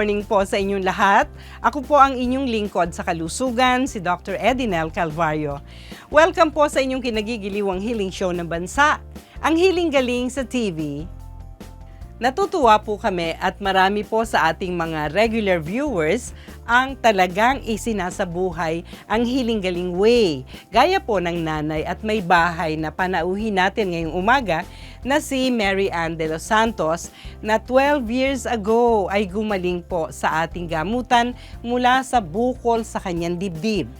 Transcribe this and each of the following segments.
Morning po sa inyong lahat. Ako po ang inyong lingkod sa kalusugan, si Dr. Edinel Calvario. Welcome po sa inyong kinagigiliwang healing show ng bansa, ang Healing Galing sa TV. Natutuwa po kami at marami po sa ating mga regular viewers ang talagang isinasabuhay ang Healing Galing Way. Gaya po ng nanay at may bahay na panauhin natin ngayong umaga na si Mary Ann de los Santos na 12 years ago ay gumaling po sa ating gamutan mula sa bukol sa kanyang dibdib.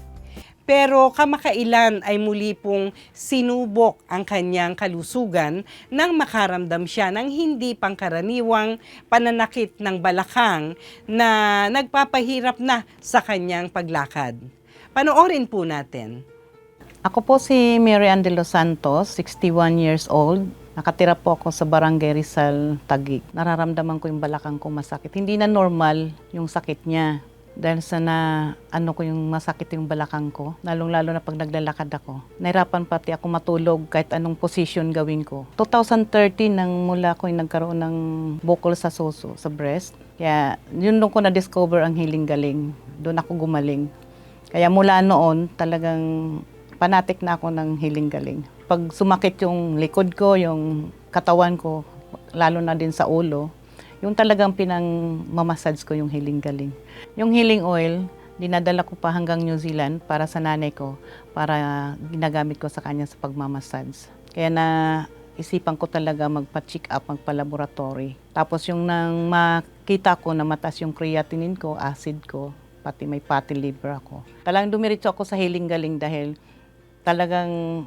Pero kamakailan ay muli pong sinubok ang kanyang kalusugan nang makaramdam siya ng hindi pangkaraniwang pananakit ng balakang na nagpapahirap na sa kanyang paglakad. Panoorin po natin. Ako po si Mary Ann de los Santos, 61 years old. Nakatira po ako sa Barangay Rizal, Taguig. Nararamdaman ko yung balakang ko masakit. Hindi na normal yung sakit niya. Dahil sa na, ano ko yung masakit yung balakang ko, lalong-lalo na pag naglalakad ako. Nahirapan pati ako matulog kahit anong position gawin ko. 2013 nang mula ko yung nagkaroon ng bukol sa suso, sa breast. Kaya yun doon ko na-discover ang healing galing. Doon ako gumaling. Kaya mula noon, talagang panatik na ako ng healing galing. Pag sumakit yung likod ko, yung katawan ko, lalo na din sa ulo, yung talagang pinang mamassage ko yung healing galing. Yung healing oil, dinadala ko pa hanggang New Zealand para sa nanay ko, para ginagamit ko sa kanya sa pagmamassage. Kaya na isipan ko talaga magpa-check up, magpa-laboratory. Tapos yung nang makita ko na mataas yung creatinine ko, acid ko, pati may fatty liver ako. Talagang dumiretso ako sa healing galing dahil talagang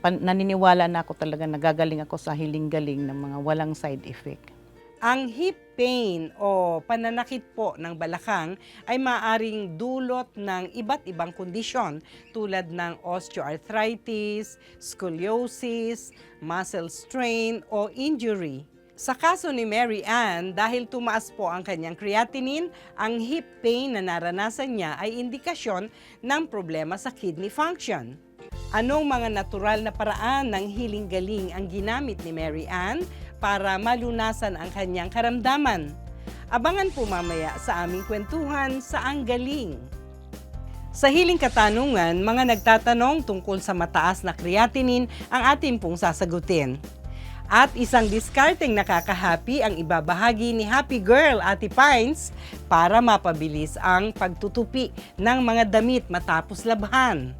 pan- naniniwala na ako talaga nagagaling ako sa healing galing ng mga walang side effect. Ang hip pain o pananakit po ng balakang ay maaring dulot ng iba't ibang kondisyon tulad ng osteoarthritis, scoliosis, muscle strain o injury. Sa kaso ni Mary Ann, dahil tumaas po ang kanyang creatinine, ang hip pain na naranasan niya ay indikasyon ng problema sa kidney function. Anong mga natural na paraan ng healing galing ang ginamit ni Mary Ann para malunasan ang kanyang karamdaman? Abangan po mamaya sa aming kwentuhan sa Ang Galing. Sa hiling katanungan, mga nagtatanong tungkol sa mataas na creatinine ang ating pong sasagutin. At isang discarding nakakahappy ang ibabahagi ni Happy Girl Ate Pines para mapabilis ang pagtutupi ng mga damit matapos labhan.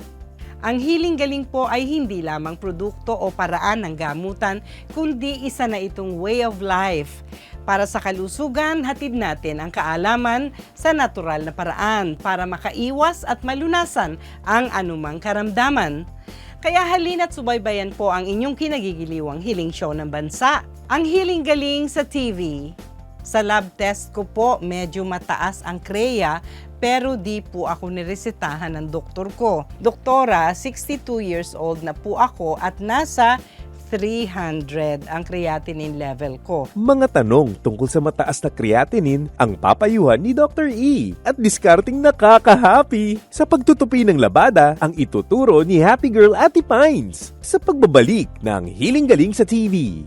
Ang healing galing po ay hindi lamang produkto o paraan ng gamutan, kundi isa na itong way of life. Para sa kalusugan, hatid natin ang kaalaman sa natural na paraan para makaiwas at malunasan ang anumang karamdaman. Kaya halina't subaybayan po ang inyong kinagigiliwang healing show ng bansa, ang Healing Galing sa TV. Sa lab test ko po, medyo mataas ang kreya pero di po ako niresetahan ng doktor ko. Doktora, 62 years old na po ako at nasa 300 ang creatinine level ko. Mga tanong tungkol sa mataas na creatinine ang papayuhan ni Dr. E at discarding nakaka-happy. Sa pagtutupi ng labada, ang ituturo ni Happy Girl Ate Pines sa pagbabalik ng Healing Galing sa TV.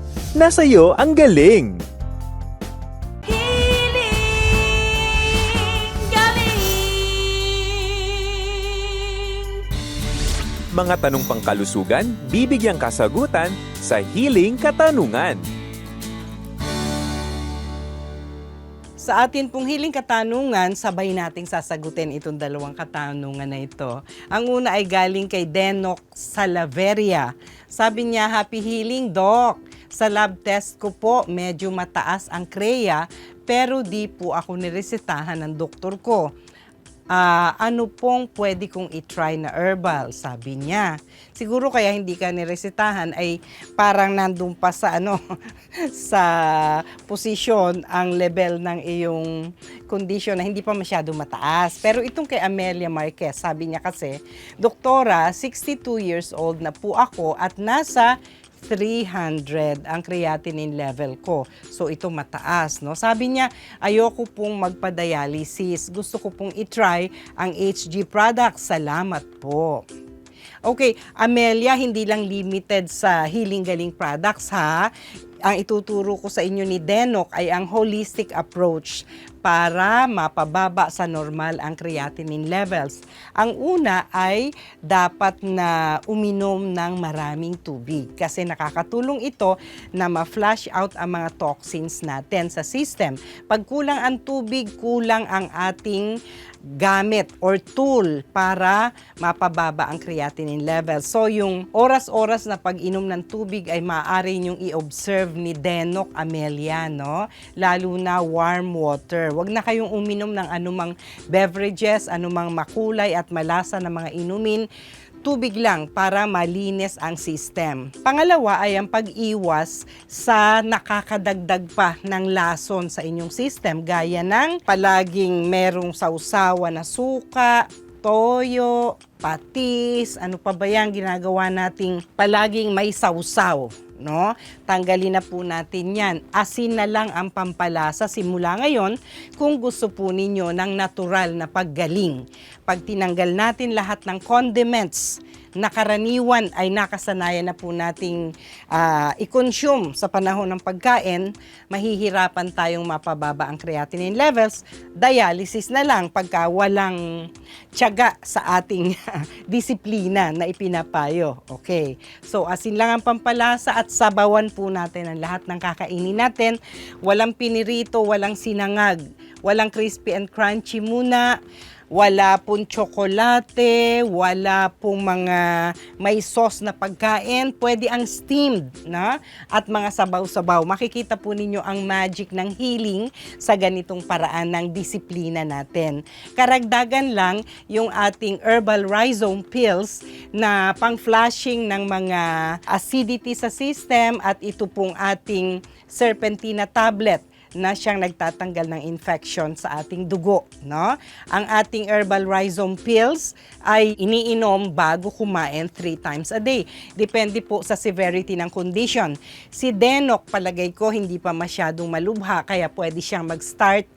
nasa iyo ang galing. Mga tanong pangkalusugan, bibigyang kasagutan sa Healing Katanungan. Sa atin pong hiling katanungan, sabay nating sasagutin itong dalawang katanungan na ito. Ang una ay galing kay Denok Salaveria. Sabi niya, Happy Healing, Doc. Sa lab test ko po, medyo mataas ang kreya, pero di po ako niresetahan ng doktor ko. Ah, ano pong pwede kong i-try na herbal, sabi niya. Siguro kaya hindi ka niresetahan ay parang nandun pa sa ano sa posisyon ang level ng iyong condition na hindi pa masyado mataas. Pero itong kay Amelia Marquez, sabi niya kasi, Doktora, 62 years old na po ako at nasa 300 ang creatinine level ko. So ito mataas, no? Sabi niya, ayoko pong magpa-dialysis. Gusto ko pong i-try ang HG product. Salamat po. Okay, Amelia, hindi lang limited sa Healing Galing products ha. Ang ituturo ko sa inyo ni Denok ay ang holistic approach para mapababa sa normal ang creatinine levels. Ang una ay dapat na uminom ng maraming tubig kasi nakakatulong ito na ma-flush out ang mga toxins natin sa system. Pag kulang ang tubig, kulang ang ating gamit or tool para mapababa ang creatinine level. So yung oras-oras na pag-inom ng tubig ay maaari niyong i-observe ni Denok Amelia, no? Lalo na warm water. Huwag na kayong uminom ng anumang beverages, anumang makulay at malasa na mga inumin tubig lang para malinis ang system. Pangalawa ay ang pag-iwas sa nakakadagdag pa ng lason sa inyong system gaya ng palaging merong sausawa na suka, toyo, patis, ano pa ba yan? Ginagawa nating palaging may sausaw, no? Tanggalin na po natin yan. Asin na lang ang pampalasa simula ngayon kung gusto po ninyo ng natural na paggaling. Pag tinanggal natin lahat ng condiments, na karaniwan ay nakasanayan na po nating ah, i-consume sa panahon ng pagkain, mahihirapan tayong mapababa ang creatinine levels. Dialysis na lang pagka walang tiyaga sa ating disiplina na ipinapayo. Okay. So asin lang ang pampalasa at sabawan po natin ang lahat ng kakainin natin. Walang pinirito, walang sinangag, walang crispy and crunchy muna wala pong tsokolate, wala pong mga may sauce na pagkain, pwede ang steamed na at mga sabaw-sabaw. Makikita po ninyo ang magic ng healing sa ganitong paraan ng disiplina natin. Karagdagan lang yung ating herbal rhizome pills na pang-flushing ng mga acidity sa system at ito pong ating serpentina tablet na siyang nagtatanggal ng infection sa ating dugo, no? Ang ating herbal rhizome pills ay iniinom bago kumain three times a day. Depende po sa severity ng condition. Si Denok, palagay ko, hindi pa masyadong malubha, kaya pwede siyang mag-start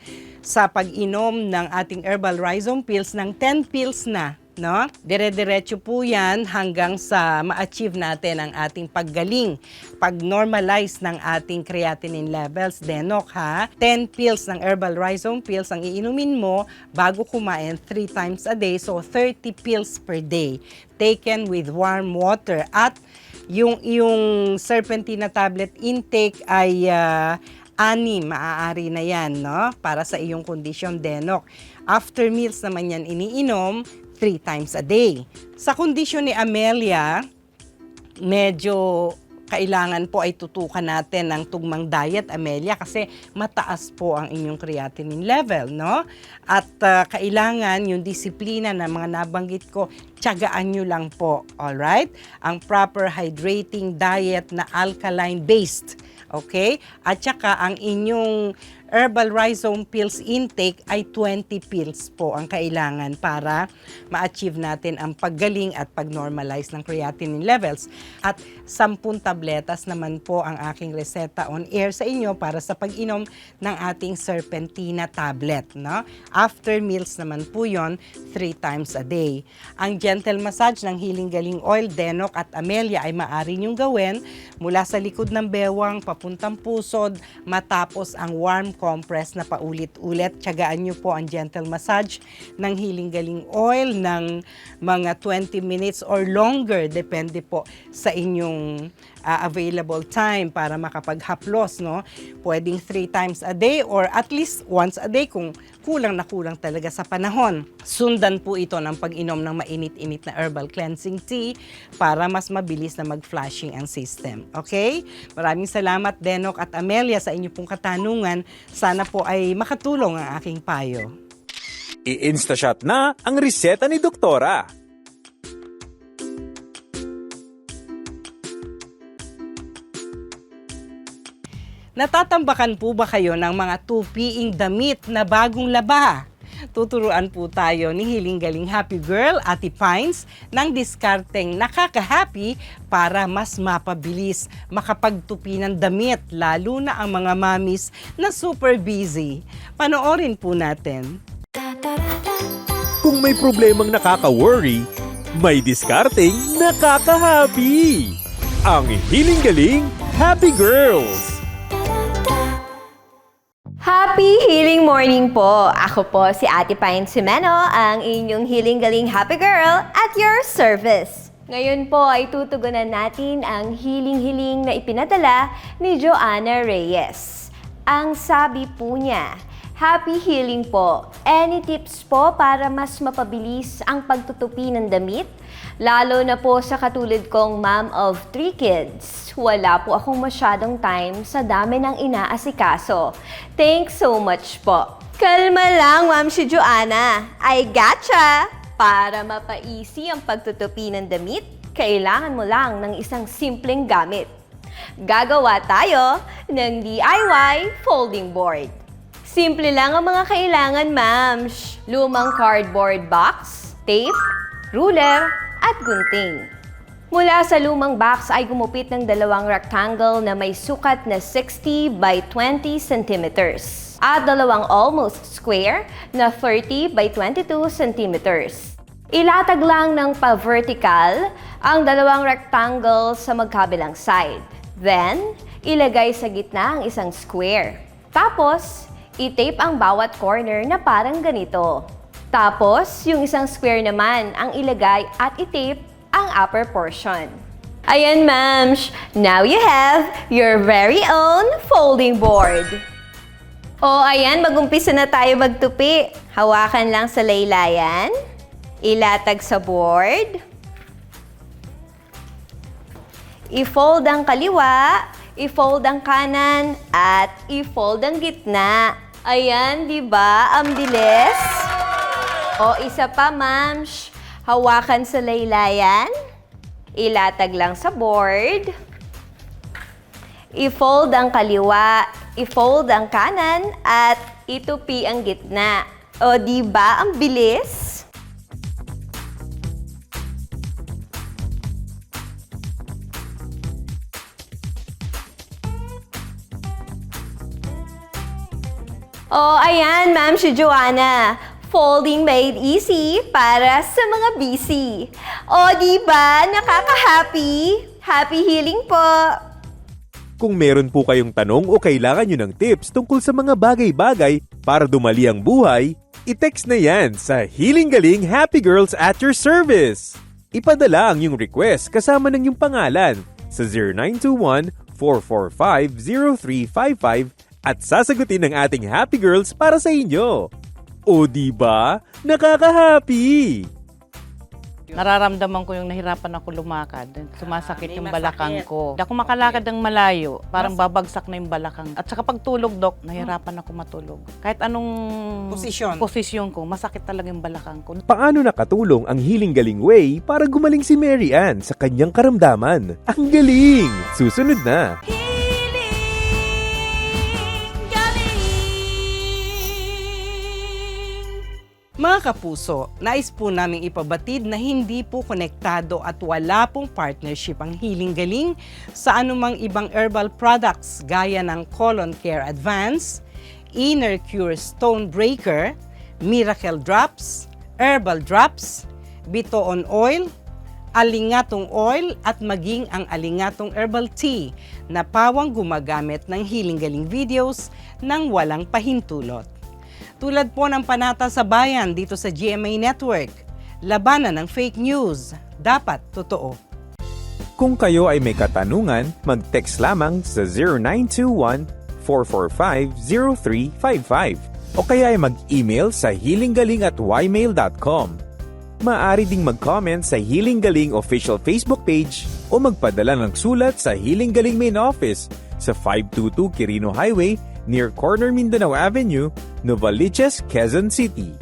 sa pag-inom ng ating herbal rhizome pills ng 10 pills na no? Dire-diretso po 'yan hanggang sa ma-achieve natin ang ating paggaling. Pag-normalize ng ating creatinine levels, denok ha. 10 pills ng herbal rhizome pills ang iinumin mo bago kumain 3 times a day. So 30 pills per day taken with warm water at yung yung serpentina tablet intake ay ah, ani maaari na yan, no? Para sa iyong kondisyon, Denok. After meals naman yan iniinom, three times a day. Sa kondisyon ni Amelia, medyo kailangan po ay tutukan natin ng tugmang diet, Amelia, kasi mataas po ang inyong creatinine level, no? At ah, kailangan yung disiplina na mga nabanggit ko, tiyagaan nyo lang po, alright? Ang proper hydrating diet na alkaline-based, okay? At saka ang inyong herbal rhizome pills intake ay 20 pills po ang kailangan para ma-achieve natin ang paggaling at pag-normalize ng creatinine levels. At 10 tabletas naman po ang aking reseta on air sa inyo para sa pag-inom ng ating serpentina tablet. No? After meals naman po yon 3 times a day. Ang gentle massage ng Healing Galing Oil, Denok at Amelia ay maaari niyong gawin mula sa likod ng bewang papuntang pusod matapos ang warm compress na paulit-ulit. Tiyagaan nyo po ang gentle massage ng Healing Galing Oil ng mga 20 minutes or longer. Depende po sa inyong ah, available time para makapaghaplos. No? Pwedeng three times a day or at least once a day kung kulang na kulang talaga sa panahon. Sundan po ito ng pag-inom ng mainit-init na herbal cleansing tea para mas mabilis na mag-flashing ang system. Okay? Maraming salamat, Denok at Amelia, sa inyo pong katanungan. Sana po ay makatulong ang aking payo. I-instashot na ang reseta ni Doktora. Natatambakan po ba kayo ng mga tupiing damit na bagong laba? Tuturuan po tayo ni Hiling Galing Happy Girl, Ate Pines, ng diskarteng nakaka-happy para mas mapabilis makapagtupi ng damit, lalo na ang mga mamis na super busy. Panoorin po natin. Kung may problemang nakaka-worry, may diskarteng nakaka-happy. Ang Hiling Galing Happy Girls. Happy Healing Morning po! Ako po si Ate Pine Simeno, ang inyong Healing Galing Happy Girl at your service. Ngayon po ay tutugunan natin ang hiling-hiling na ipinadala ni Joanna Reyes. Ang sabi po niya, Happy healing po. Any tips po para mas mapabilis ang pagtutupi ng damit? Lalo na po sa katulad kong mom of three kids. Wala po akong masyadong time sa dami ng inaasikaso. Thanks so much po. Kalma lang, Ma'am si Joanna. I gotcha! Para mapaisi ang pagtutupi ng damit, kailangan mo lang ng isang simpleng gamit. Gagawa tayo ng DIY folding board. Simple lang ang mga kailangan, ma'ams. Lumang cardboard box, tape, ruler, at gunting. Mula sa lumang box ay gumupit ng dalawang rectangle na may sukat na 60 by 20 centimeters at dalawang almost square na 30 by 22 centimeters. Ilatag lang ng pa-vertical ang dalawang rectangle sa magkabilang side. Then, ilagay sa gitna ang isang square. Tapos, i-tape ang bawat corner na parang ganito. Tapos, yung isang square naman ang ilagay at i-tape ang upper portion. Ayan, ma'ams! Now you have your very own folding board. O, ayan, magumpisa na tayo magtupi. Hawakan lang sa laylayan. Ilatag sa board. I-fold ang kaliwa, i-fold ang kanan, at i-fold ang gitna. Ayan, di ba? Ang bilis. O, isa pa, ma'ams. Hawakan sa laylayan. Ilatag lang sa board. I-fold ang kaliwa, i-fold ang kanan, at itupi ang gitna. O, di ba? Ang bilis. Oh, ayan, Ma'am si Joanna. Folding made easy para sa mga busy. O, di ba? Nakaka-happy. Happy healing po. Kung meron po kayong tanong o kailangan nyo ng tips tungkol sa mga bagay-bagay para dumali ang buhay, i-text na yan sa Healing Galing Happy Girls at your service. Ipadala ang iyong request kasama ng iyong pangalan sa 0921-445-0355 at sasagutin ng ating Happy Girls para sa inyo. O di ba? Nakaka-happy! Nararamdaman ko yung nahirapan ako lumakad. Sumasakit may yung masakit. balakang ko. Hindi ako makalakad ng malayo. Parang babagsak na yung balakang. At saka pagtulog, Dok, nahirapan ako matulog. Kahit anong Posisyon. posisyon ko, masakit talaga yung balakang ko. Paano nakatulong ang Healing Galing Way para gumaling si Mary Ann sa kanyang karamdaman? Ang galing! Susunod na! Mga kapuso, nais po namin ipabatid na hindi po konektado at wala pong partnership ang Healing Galing sa anumang ibang herbal products gaya ng Colon Care Advance, Inner Cure Stone Breaker, Miracle Drops, Herbal Drops, Bitoon Oil, alingatong oil at maging ang alingatong herbal tea na pawang gumagamit ng hiling-galing videos ng walang pahintulot. Tulad po ng panata sa bayan dito sa GMA Network, labanan ng fake news, dapat totoo. Kung kayo ay may katanungan, mag-text lamang sa 0921-445-0355 o kaya ay mag-email sa healinggaling at ymail.com. Maaari ding mag-comment sa Healing Galing official Facebook page o magpadala ng sulat sa Healing Galing Main Office sa 522 Quirino Highway near Corner Mindanao Avenue, Novaliches, Quezon City.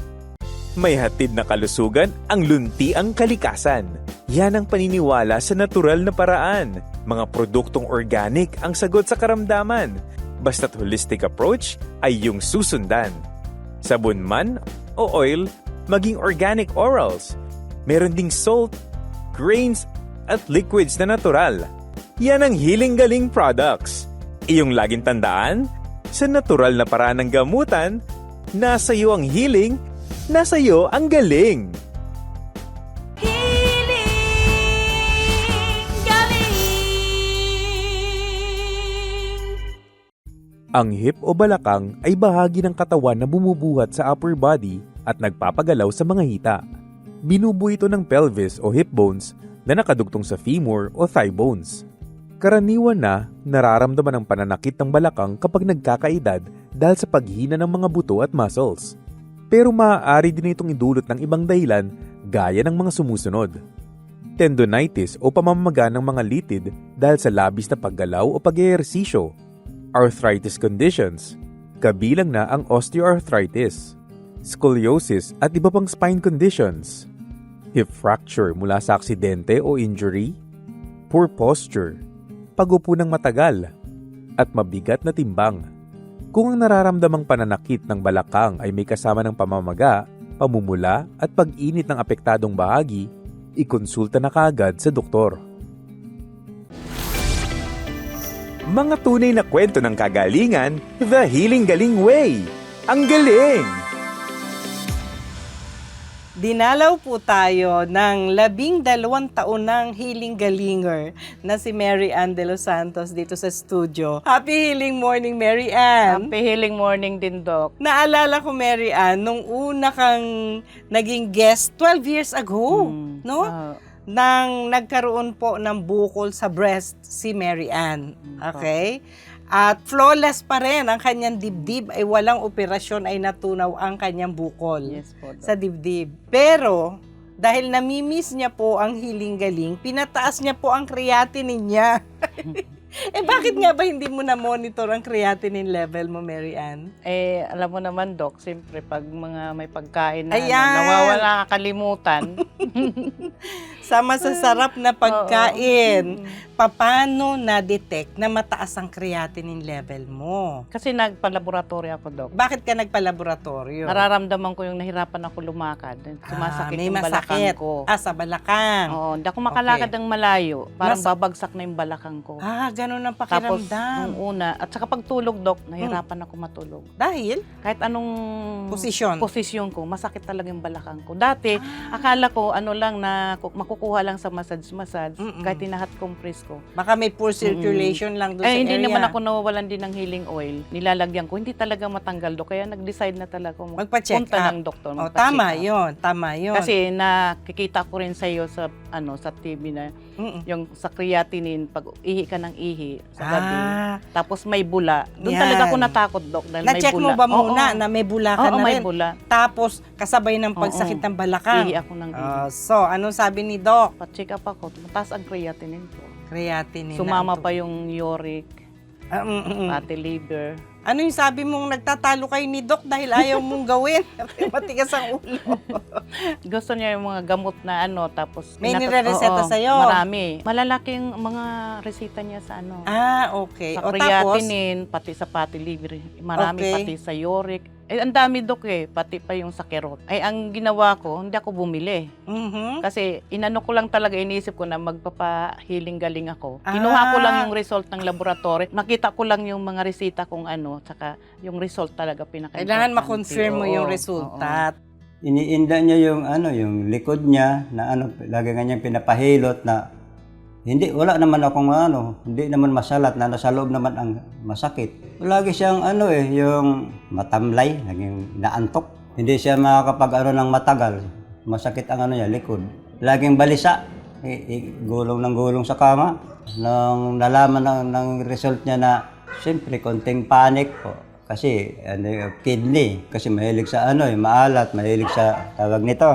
May hatid na kalusugan ang lunti ang kalikasan. Yan ang paniniwala sa natural na paraan. Mga produktong organic ang sagot sa karamdaman. Basta't holistic approach ay yung susundan. Sabon man o oil, maging organic orals. Meron ding salt, grains, at liquids na natural. Yan ang Healing Galing products. Iyong laging tandaan, sa natural na paraan ng gamutan, nasa iyo ang healing, nasa iyo ang galing. Ang hip o balakang ay bahagi ng katawan na bumubuhat sa upper body at nagpapagalaw sa mga hita. Binubuo ito ng pelvis o hip bones na nakadugtong sa femur o thigh bones. Karaniwan na nararamdaman ang pananakit ng balakang kapag nagkakaedad dahil sa paghina ng mga buto at muscles. Pero maaari din itong idulot ng ibang dahilan gaya ng mga sumusunod. Tendonitis o pamamaga ng mga litid dahil sa labis na paggalaw o pag-ehersisyo. Arthritis conditions, kabilang na ang osteoarthritis, scoliosis at iba pang spine conditions, hip fracture mula sa aksidente o injury, poor posture, pagupo ng matagal, at mabigat na timbang. Kung ang nararamdamang pananakit ng balakang ay may kasama ng pamamaga, pamumula at pag-init ng apektadong bahagi, ikonsulta na kaagad sa doktor. Mga tunay na kwento ng kagalingan, The Healing Galing Way. Ang galing! Dinalaw po tayo ng labing dalawang taon ng healing galinger na si Mary Ann De Los Santos dito sa studio. Happy healing morning, Mary Ann! Happy healing morning din, Doc. Naalala ko, Mary Ann, nung una kang naging guest 12 years ago, Mm, no? ah, Nang nagkaroon po ng bukol sa breast si Mary Ann. Okay? At flawless pa rin ang kanyang dibdib ay walang operasyon ay natunaw ang kanyang bukol yes po, sa dibdib. Pero, dahil namimiss niya po ang hiling galing, pinataas niya po ang creatinine niya. eh bakit nga ba hindi mo na-monitor ang creatinine level mo, Mary Ann? Eh, alam mo naman, Doc, siyempre, pag mga may pagkain na ano, nawawala kakalimutan. Sa masasarap na pagkain, Oo. paano na-detect na mataas ang creatinine level mo? Kasi nagpa-laboratory ako, Doc. Bakit ka nagpa-laboratorio? Nararamdaman ko yung nahirapan ako lumakad. Sumasakit Ah, may yung balakang masakit. ko. Ah, sa balakang. Oo, hindi ako makalakad ng malayo. Parang Mas- babagsak na yung balakang ko. Ah, ganun ang Tapos, pakiramdam. nung una, at saka pagtulog, Doc, nahirapan ako matulog. Dahil? Kahit anong Posisyon. posisyon ko, masakit talaga yung balakang ko. Dati, akala ko ano lang na ku- makukuha lang sa massage-massage, Mm-mm. kahit tinahat compress ko. Baka may poor circulation lang doon sa Eh, hindi area. naman ako nawawalan din ng healing oil. Nilalagyan ko, hindi talaga matanggal do. Kaya nag-decide na talaga ako Magpa-check magpunta up. ng doktor. Oh, magpa-check tama up. 'yon, tama 'yon. Kasi nakikita ko rin sa iyo sa ano sa TV na Mm-mm. yung sa creatinine pag ihi ka ng ihi sa gabi. Ah, Tapos may bula. Doon Yan. talaga ako natakot, Dok, dahil may na-check bula. mo ba muna na may bula ka Oo, na may rin? bula. Tapos kasabay ng pagsakit ng balakang. Ihi ako ng ihi. Ah, so, anong sabi ni Doc? Pa-check up ako, mataas ang creatinine ko. Creatinine. na Sumama ang pa yung uric, Ah, mm, mm, mm. fatty liver. Ano yung sabi mong nagtatalo kayo ni Doc dahil ayaw mong gawin? Matigas ang ulo. Gusto niya yung mga gamot na ano, tapos... May nire-reseta sa'yo? Marami. Malalaki yung mga reseta niya sa ano. ah, okay. sa O tapos, pati sa fatty liver. Marami Okay. pati sa uric. Eh, ang dami dok eh, pati pa yung sa kerot. Ay, ang ginawa ko, hindi ako bumili. Mhm. Kasi inano ko lang talaga, inisip ko na magpapa-healing galing ako. Kinuha ko Ah. lang yung result ng laboratory. Nakita ko lang yung mga resita kung ano, tsaka yung result talaga pinaka Kailangan ma-confirm mo yung resulta. iniinda niya yung ano, yung likod niya na ano, lagi nga niyang pinapahilot na hindi, wala naman akong ano, hindi naman masalat na nasa loob naman ang masakit. Lagi siyang ano eh, yung matamlay, naging naantok. Hindi siya makakapag ano ng matagal. Masakit ang ano niya, likod. Laging balisa, I- i- gulong ng gulong sa kama. Nung nalaman ng, ng result niya na, siyempre, konting panic po. Kasi ano, kidney, kasi mahilig sa ano eh, maalat, mahilig sa tawag nito,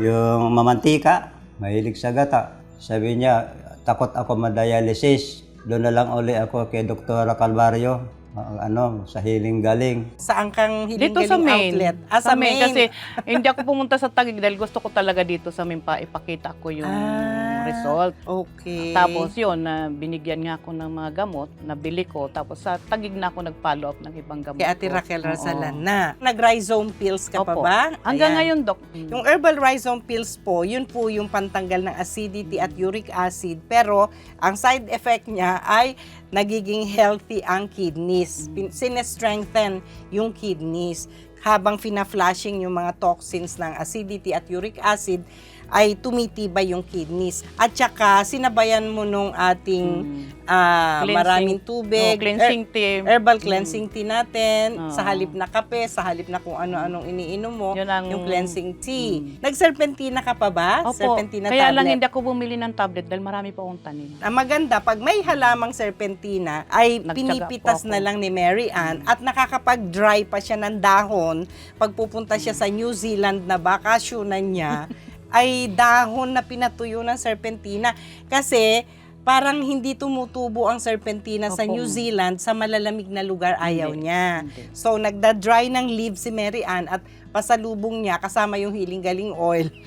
yung mamantika, mahilig sa gata. Sabi niya, takot ako ma-dialysis. Doon na lang uli ako kay Dr. Calvario, ah, ano, sa Hiling Galing. Saan kang Dito sa hiling-galing main. outlet? Ah, sa, main. Kasi hindi ako pumunta sa Taguig dahil gusto ko talaga dito sa main pa ipakita ko yung Ah, result. Okay. Tapos yun, na binigyan nga ako ng mga gamot, nabili ko. Tapos sa Taguig na ako nag-follow up ng ibang gamot Kay Ate. Raquel Oo. Rasalan na. Nag-rhizome pills ka pa Opo. ba? Hanggang Ayan. ngayon, Dok. Yung herbal rhizome pills po, yun po yung pantanggal ng acidity at uric acid. Pero ang side effect niya ay nagiging healthy ang kidneys. Sinestrengthen yung kidneys. Habang fina-flushing yung mga toxins ng acidity at uric acid, ay tumitibay yung kidneys. At saka, sinabayan mo nung ating ah, Cleansing. maraming tubig, Oh, cleansing her- tea. herbal cleansing tea natin, Oo. sa halip na kape, sa halip na kung ano-anong iniinom mo, Yun ang- yung cleansing tea. Nag-serpentina ka pa ba? Opo. Serpentina Kaya tablet. lang hindi ako bumili ng tablet dahil marami pa akong tanim. Ang maganda, pag may halamang serpentina, ay Nagtyaga pinipitas na lang ni Mary Ann at nakakapag-dry pa siya ng dahon. Pag pupunta siya sa New Zealand na bakasyonan niya, ay dahon na pinatuyo ng serpentina. Kasi parang hindi tumutubo ang serpentina sa Opo. New Zealand sa malalamig na lugar ayaw Hindi. niya. Hindi. So nagda-dry ng leaves si Mary Ann at pasalubong niya kasama yung hiling-galing oil.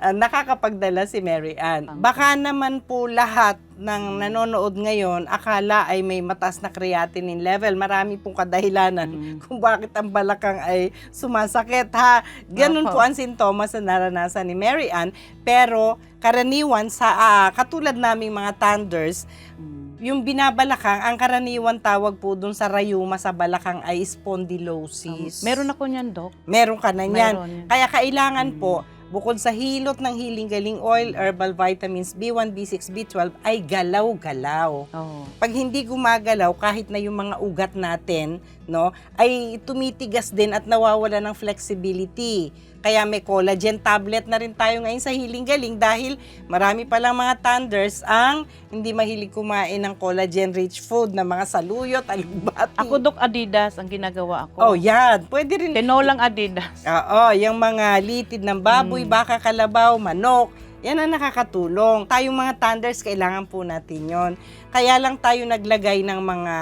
Ah, nakakapagdala si Mary Ann. Baka naman po lahat ng nanonood ngayon akala ay may mataas na creatinine level. Marami pong kadahilanan kung bakit ang balakang ay sumasakit ha. Ganun Opo. po ang sintomas na naranasan ni Mary Ann. Pero karaniwan sa ah, katulad naming mga thunders, yung binabalakang, ang karaniwan tawag po dun sa rayuma sa balakang ay spondylosis. Meron ako niyan, Dok. Meron ka na yan. Meron yan. Kaya kailangan po, bukod sa hilot ng hiling-galing oil, herbal vitamins B1, B6, B12, ay galaw-galaw. Oo. Pag hindi gumagalaw, kahit na yung mga ugat natin, no, ay tumitigas din at nawawala ng flexibility. Kaya may collagen tablet na rin tayo ngayon sa hiling-galing dahil marami palang mga thunders ang hindi mahilig kumain ng collagen-rich food na mga saluyot, alugbati. Ako, Dok, Adidas ang ginagawa ako. Oh, yan. Pwede rin Tinolang Adidas. Oo, yung mga litid ng baboy, Mm. baka, kalabaw, manok, yan ang nakakatulong. Tayong mga thunders, kailangan po natin yon. Kaya lang tayo naglagay ng mga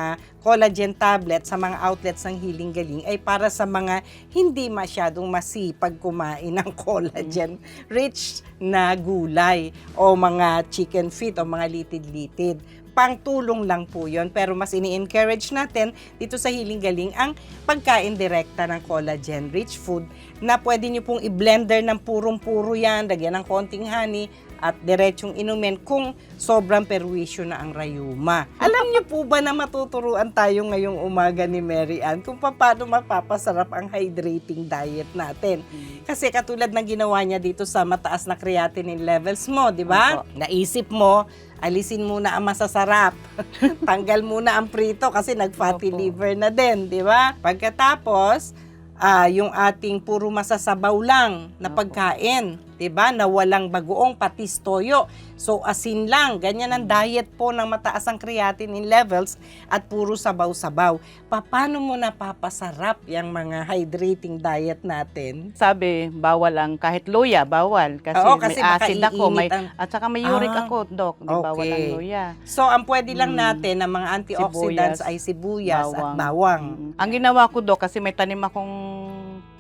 collagen tablet sa mga outlets ng Healing Galing ay para sa mga hindi masyadong masipag kumain ng collagen rich na gulay o mga chicken feet o mga litid-litid pangtulong lang po yon pero mas ini-encourage natin dito sa Healing Galing ang pagkain direkta ng collagen rich food na pwede nyo pong i-blender ng purong-puro yan, lagyan ng konting honey at diretsong inumin kung sobrang perwisyo na ang rayuma. Alam niyo po ba na matuturuan tayo ngayong umaga ni Mary Ann kung paano mapapasarap ang hydrating diet natin? Kasi katulad ng ginawa niya dito sa mataas na creatinine levels mo, di ba? Naisip mo, alisin muna ang masasarap. Tanggal muna ang prito kasi nag-fatty Opo. liver na din, di ba? Pagkatapos, ah, yung ating puro masasabaw lang na Opo. pagkain, 'di ba? Na walang bagoong patis toyo. So asin lang, ganyan ang diet po ng mataas ang creatinine levels at puro sabaw-sabaw. Paano mo napapasarap yung mga hydrating diet natin? Sabi, bawal ang kahit luya, bawal. Kasi, Oo, kasi may acid ako. May, ang- at saka may uric Ah, ako, Dok. Di bawal ang okay. luya. So ang pwede lang Mm. natin ng mga antioxidants Sibuyas, ay sibuyas at bawang. Mm. Ang ginawa ko, Dok, kasi may tanim akong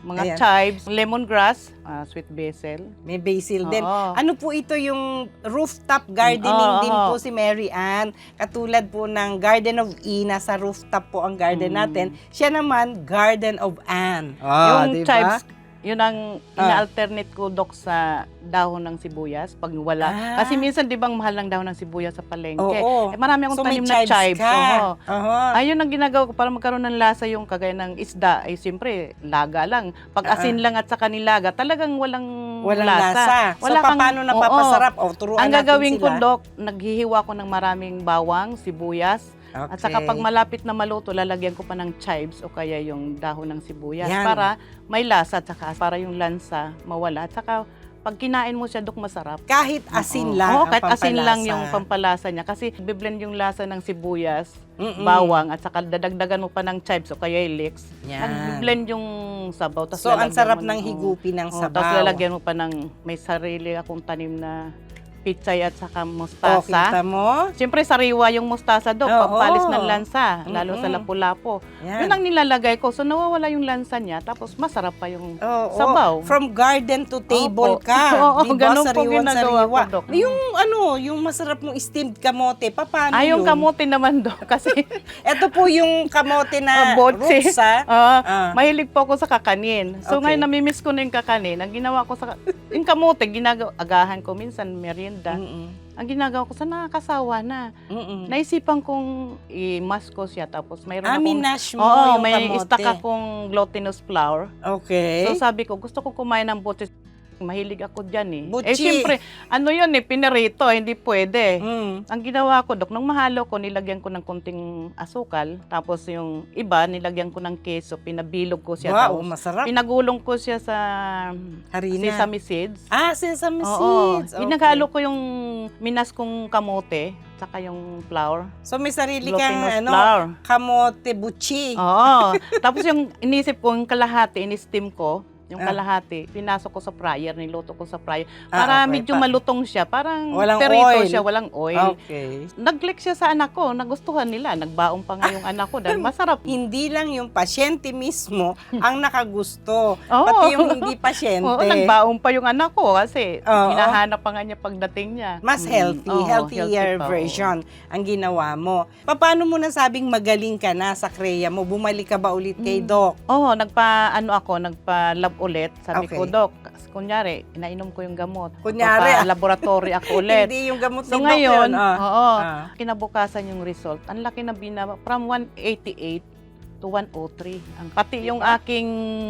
mga Ayan. chives, lemongrass, ah, sweet basil. May basil din. Oo. Ano po ito yung rooftop gardening Oo, din oo. po si Mary Ann. Katulad po ng Garden of Ina sa rooftop po ang garden Mm. natin. Siya naman Garden of Anne. yung chives, Yun ang Ah. ina-alternate ko, Dok, sa dahon ng sibuyas pag wala. Ah. Kasi minsan, di bang mahal ng dahon ng sibuyas sa palengke? Oo. Eh, marami akong So may tanim na chives chives. ka. oo. Aha. Ayun ang ginagawa ko para magkaroon ng lasa yung kagaya ng isda. Ay, siyempre, laga lang. Pag Ah, asin lang at saka nilaga, talagang walang, Walang lasa. Wala so, kang- paano Oo. napapasarap? O, turuan Ang natin gagawin ko, sila. Dok, naghihiwa ko ng maraming bawang, sibuyas, at saka Okay. pag malapit na maluto, lalagyan ko pa ng chives o kaya yung dahon ng sibuyas Yan. para may lasa at saka para yung lansa mawala. At saka pag kinain mo siya, Dok, masarap. Kahit asin Oo. lang Oo, ang kahit asin lang yung pampalasa niya. Kasi biblend yung lasa ng sibuyas, Mm-mm. bawang, at saka dadagdagan mo pa ng chives o kaya leeks. Yan. Nag-blend yung sabaw. Tas So, ang lalagyan sarap mo ng oo. higupin ng Oo, sabaw. Tapos lalagyan mo pa ng may sarili akong tanim na pitsay at saka O, mustasa. kita mo? Siyempre, sariwa yung mustasa do, Oo. pampalis ng lansa, lalo sa Mm-mm. lapu-lapo. Yan. Yun ang nilalagay ko. So, nawawala yung lansa niya, tapos masarap pa yung Oo, sabaw. From garden to table Opo. ka. Oo, diba? ganun po ginagawa sariwa. ko, Dok. Yung ano, yung masarap mong steamed kamote, paano Ay, yung yun? kamote naman do, kasi Ito po yung kamote na Ah, botse. roots, ha? ah, Ah. mahilig po ako sa kakanin. So, Okay. ngayon namimiss ko na yung kakanin. Ang ginawa ko sa, yung kamote, ginagawa, agahan ko minsan, merienda. Mm-mm. Ang ginagawa ko sa nakakasawa na. Mm-mm. Naisipan kong i-mask ko siya, tapos mayroon Ah, akong... minash mo Oo, yung may kamote. stock akong glutinous flour. Okay. So sabi ko, gusto ko kumain ng butchis. Mahilig ako dyan eh. Butchi. Eh siyempre, ano yun eh, pinirito, hindi pwede. Mm. Ang ginawa ko, Dok, nung mahalo ko, nilagyan ko ng konting asukal. Tapos yung iba, nilagyan ko ng keso, pinabilog ko siya. Wow, tapos masarap. pinagulong ko siya sa Harina. sesame seeds. Ah, sesame Oo. seeds. Okay. Pinaghalo ko yung minas kong kamote, tsaka yung flour. So may sarili kang ano, flour. kamote buchi. Oo. Tapos yung inisip ko, yung kalahati, in-steam ko, yung Ah. kalahati, pinasok ko sa fryer, niluto ko sa fryer. Ah, Para okay. medyo Pa- malutong siya, parang Walang perito oil. siya, walang oil. Okay. Nag-click siya sa anak ko, nagustuhan nila, nagbaon pa nga yung anak ko dahil masarap. Hindi lang yung pasyente mismo ang nakagusto, Oo. pati yung hindi pasyente. Oo, nagbaon pa yung anak ko kasi Oo. hinahanap pa nga niya pagdating niya. mas Mm, healthy, oo, healthier healthy pa, oo. version ang ginawa mo. Paano mo nasabing magaling ka na sa kreya mo? Bumalik ka ba ulit kay Mm. Doc? Oo, nagpa ano ako, nagpa-lab ulit. Sabi Okay. ko, Dok, kunyari, inainom ko yung gamot. Kunyari, ah. laboratory ako ulit. Hindi yung gamot So ni Doc ngayon, yun. ah. oo, Ah. kinabukasan yung result. Ang laki na binaba, from 188 to 103. Ang pati yung aking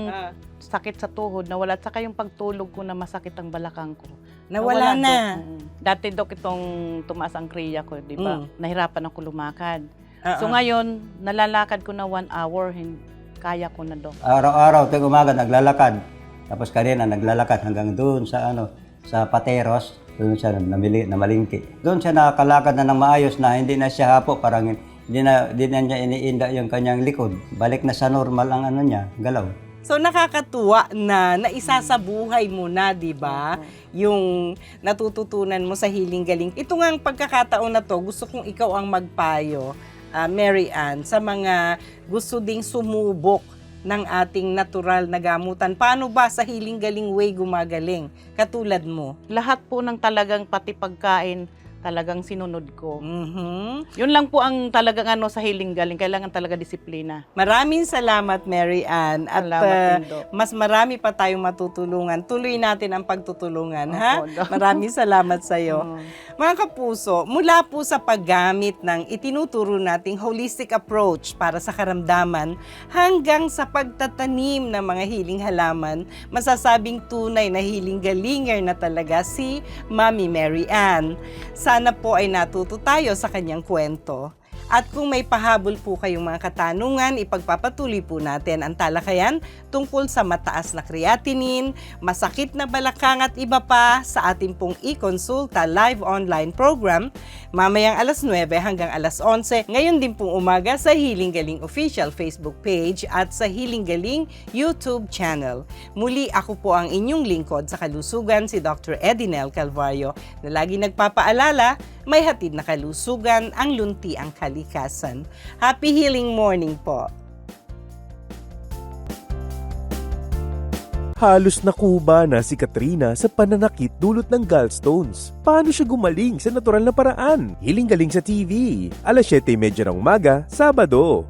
Ah. sakit sa tuhod nawala, at saka yung pagtulog ko na masakit ang balakang ko. Nawala na. Dok. Mm. Dati dok itong tumaas ang kriya ko, di ba? Mm. Nahirapan ako lumakad. Ah, So ah. ngayon, nalalakad ko na one hour, hin- kaya ko na dok. Araw-araw, tuwing umaga, naglalakad. Tapos kanina, naglalakad hanggang doon sa ano, sa Pateros. Doon siya namili, namalingki. Doon siya nakakalakad na ng maayos na hindi na siya hapo. Parang hindi na, hindi na niya iniinda yung kanyang likod. Balik na sa normal ang ano niya, galaw. So nakakatuwa na naisasabuhay mo na, 'di ba? Yung natututunan mo sa Healing Galing. Ito nga ang pagkakataon na to, gusto kong ikaw ang magpayo, ah, Mary Ann, sa mga gusto ding sumubok ng ating natural na gamutan. Paano ba sa Healing Galing way gumagaling? Katulad mo. Lahat po ng talagang pati pagkain, talagang sinunod ko. Mhm. Yun lang po ang talagang ano sa hiling galing. Kailangan talaga disiplina. Maraming salamat, Mary Ann. At Salamat Doc. mas marami pa tayong matutulungan. Tuloy natin ang pagtutulungan, ha? Opo, Doc. Maraming salamat sa iyo. Mm. Mga kapuso, mula po sa paggamit ng itinuturo nating holistic approach para sa karamdaman hanggang sa pagtatanim ng mga hiling halaman, masasabing tunay na hiling galinger na talaga si Mami Mary Ann. Sana po ay natuto tayo sa kanyang kwento. At kung may pahabol po kayong mga katanungan, ipagpapatuloy po natin ang talakayan tungkol sa mataas na creatinine, masakit na balakang at iba pa sa ating pong e-consulta live online program mamayang alas 9 hanggang alas 11. Ngayon din pong umaga sa Healing Galing official Facebook page at sa Healing Galing YouTube channel. Muli ako po ang inyong lingkod sa kalusugan si Dr. Edinel Calvario na lagi nagpapaalala may hatid na kalusugan ang lunti ang kalikasan. Happy healing morning po! Halos nakuba na si Katrina sa pananakit dulot ng gallstones. Paano siya gumaling sa natural na paraan? Hiling galing sa TV. Alas 7.30 ng umaga, Sabado.